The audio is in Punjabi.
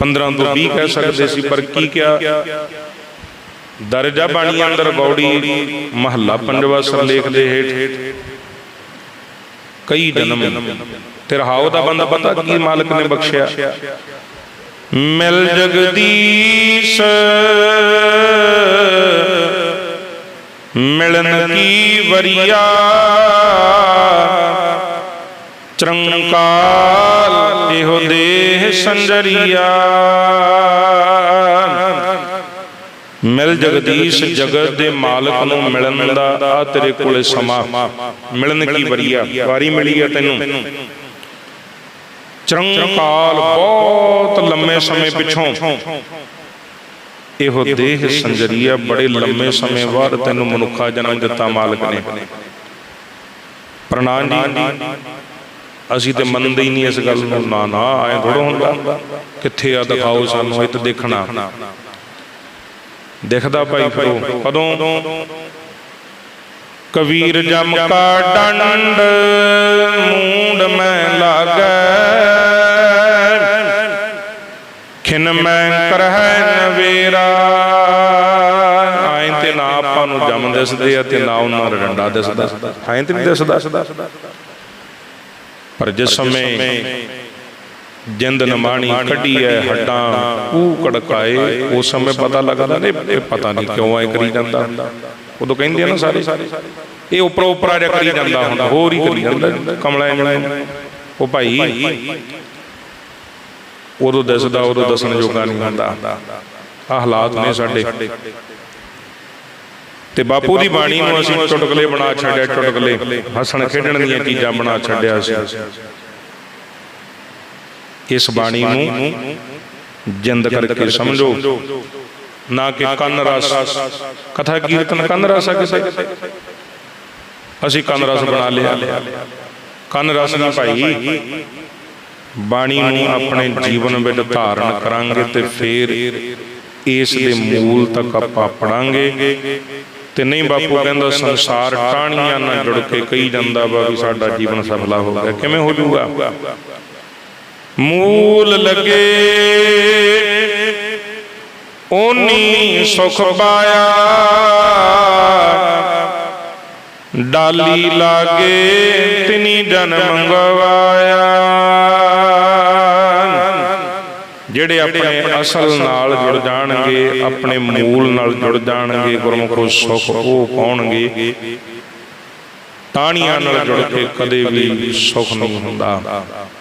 15 ਤੋਂ 20 ਕਹਿ ਸਕਦੇ ਸੀ ਪਰ ਕੀ ਕਿਹਾ? ਦਰਜਾ ਬਾਣੀ ਅੰਦਰ ਗੌੜੀ ਮਹੱਲਾ ਪੰਜਵਾ ਸਰਲੇਖ ਦੇ ਹੇਠ। ਕਈ ਜਨਮ ਤੇ ਰਹਾਉ ਦਾ ਬੰਦਾ ਪਤਾ ਕੀ ਮਾਲਕ ਨੇ ਬਖਸ਼ਿਆ? ਮਿਲ ਜਗਦੀਸ਼। ਮਿਲਨ ਕੀ ਵਰੀਆ? ਚਰੰਕਾਲ ਇਹੋ ਦੇਹ ਸੰਜਰੀਆ। ਮਿਲ ਜਗਦੀਸ਼ ਜਗਤ ਦੇ ਮਾਲਕ ਨੂੰ ਮਿਲਣ ਦਾ ਆ ਤੇਰੇ ਕੋਲੇ ਸਮਾਂ। ਮਿਲਣ ਕੀ ਵਰੀਆ? ਵਾਰੀ ਮਿਲੀ ਹੈ ਤੈਨੂੰ। ਚਰੰਕਾਲ ਬਹੁਤ ਲੰਮੇ ਸਮੇਂ ਪਿੱਛੋਂ। ਇਹੋ ਦੇਹ ਸੰਜਰੀਆ ਬੜੇ ਲੰਮੇ ਸਮੇਂ ਬਾਅਦ ਤੈਨੂੰ ਮਨੁੱਖਾ ਜਨਮ ਦਿੱਤਾ ਮਾਲਕ ਨੇ। ਪ੍ਰਣਾਮ ਜੀ। ਅਸੀਂ ਤੇ ਮੰਨਦੇ ਹੀ ਨਹੀਂ ਇਸ ਗੱਲ ਨੂੰ। ਨਾ ਨਾ। ਐ ਥੋੜਾ ਹੁੰਦਾ। ਕਿੱਥੇ ਆ ਦਿਖਾਓ ਸਾਨੂੰ ਇਹ ਤਾਂ ਦੇਖਣਾ। ਦਿਖਦਾ ਭਾਈ ਫਿਰ। ਕਦੋਂ? ਕਬੀਰ ਜਮ ਕਾ ਡੰਡ ਮੂੰਡ ਮੈਂ ਲਾਗੈ। ਖਿਨ ਮੈਂ ਕਰਹਿ ਨਵੇਰਾ। ਆਇਂ ਤੇ ਨਾ ਆਪਾਂ ਨੂੰ ਜਮ ਦਿਸਦੇ ਆ ਤੇ ਨਾ ਉਹਨਾਂ ਦਾ ਡੰਡਾ ਦਿਸਦਾ। ਆਇਂ ਤੇ ਨਹੀਂ ਦਿਸਦਾ। ਪਰ ਜਿਸ ਸਮੇਂ ਜਿੰਦ ਨਮਾਣੀ ਕੱਢੀ ਐ ਹੱਡਾਂ ਕੂ ਕੜਕਾਏ ਉਸ ਸਮੇਂ ਪਤਾ ਲੱਗਦਾ ਨਹੀਂ ਇਹ ਪਤਾ ਨਹੀਂ ਕਿਉਂ ਐ ਕਰੀ ਜਾਂਦਾ। ਉਦੋਂ ਕਹਿੰਦੇ ਆ ਨਾ ਸਾਰੇ ਇਹ ਉੱਪਰ ਉੱਪਰ ਜਿਹਾ ਕਰੀ ਜਾਂਦਾ ਹੁੰਦਾ ਹੋਰ ਹੀ ਕਰੀ ਜਾਂਦਾ। ਕਮਲਾ ਇੰਜ ਉਹ ਭਾਈ ਉਦੋਂ ਦਿਸਦਾ ਉਦੋਂ ਦੱਸਣ ਜੋਗਾ ਨਹੀਂ ਹੁੰਦਾ। ਆ ਹਾਲਾਤ ਨੇ ਸਾਡੇ। ਤੇ ਬਾਪੂ ਦੀ ਬਾਣੀ ਨੂੰ ਅਸੀਂ ਚੁਟਕਲੇ ਬਣਾ ਛੱਡਿਆ, ਚੁਟਕਲੇ। ਹੱਸਣ ਖੇਡਣ ਦੀਆਂ ਚੀਜ਼ਾਂ ਬਣਾ ਛੱਡਿਆ ਸੀ। ਇਸ ਬਾਣੀ ਨੂੰ ਜਿੰਦ ਕਰਕੇ ਸਮਝੋ। ਨਾ ਕਿ ਕੰਨ ਰਸ। ਕਥਾ ਕੀਰਤਨ ਕੰਨ ਰਸ ਆ ਕਿਸੇ ਅਸੀਂ ਕੰਨ ਰਸ ਬਣਾ ਲਿਆ। ਕੰਨ ਰਸ ਨਹੀਂ ਭਾਈ। ਬਾਣੀ ਨੂੰ ਆਪਣੇ ਜੀਵਨ ਵਿੱਚ ਧਾਰਨ ਕਰਾਂਗੇ ਤੇ ਫੇਰ ਇਸ ਦੇ ਮੂਲ ਤੱਕ ਆਪਾਂ ਪੜਾਂਗੇ। ਤੇ ਨਹੀਂ ਬਾਪੂ ਕਹਿੰਦਾ ਸੰਸਾਰ ਟਾਹਣੀਆਂ ਨਾਲ ਜੁੜ ਕੇ ਕਹੀ ਜਾਂਦਾ ਵਾ ਵੀ ਸਾਡਾ ਜੀਵਨ ਸਫਲਾ ਹੋ ਗਿਆ। ਕਿਵੇਂ ਹੋ ਜਾਊਗਾ ਮੂਲ ਲਗੇ। ਓਨੀ ਸੁਖ ਪਾਇਆ। ਡਾਲੀ ਲਾਗੇ ਤਿਨੀ ਜਨਮ ਗਵਾਇਆ ਆਪਣੇ ਅਸਲ ਨਾਲ ਜੁੜ ਜਾਣਗੇ ਆਪਣੇ ਮੂਲ ਨਾਲ ਜੁੜ ਜਾਣਗੇ ਗੁਰਮੁਖੋ ਸੁਖ ਉਹ ਪਾਉਣਗੇ। ਟਾਹਣੀਆਂ ਨਾਲ ਜੁੜ ਕੇ ਕਦੇ ਵੀ ਸੁਖ ਨਹੀਂ ਹੁੰਦਾ।